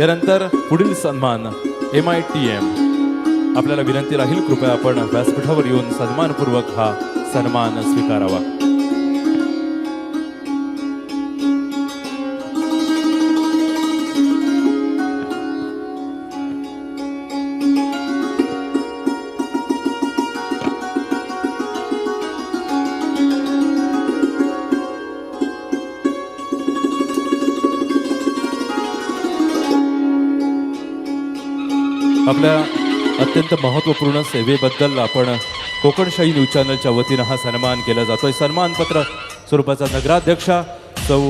यानंतर पुढील सन्मान एम आय टी एम आपल्याला विनंती राहील कृपया आपण व्यासपीठावर येऊन सन्मानपूर्वक हा सन्मान स्वीकारावा. आपल्या अत्यंत महत्त्वपूर्ण सेवेबद्दल आपण कोकणशाही न्यूज चॅनलच्या वतीनं हा सन्मान केला जातोय. सन्मानपत्र स्वरूपाचा नगराध्यक्षा सौ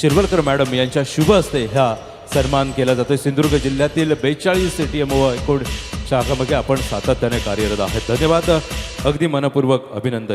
शिरवलकर मॅडम यांच्या शुभ हस्ते ह्या सन्मान केला जातोय. सिंधुदुर्ग जिल्ह्यातील बेचाळीस टी एम व एकूण शाखामध्ये आपण सातत्याने कार्यरत आहेत. धन्यवाद. अगदी मनपूर्वक अभिनंदन.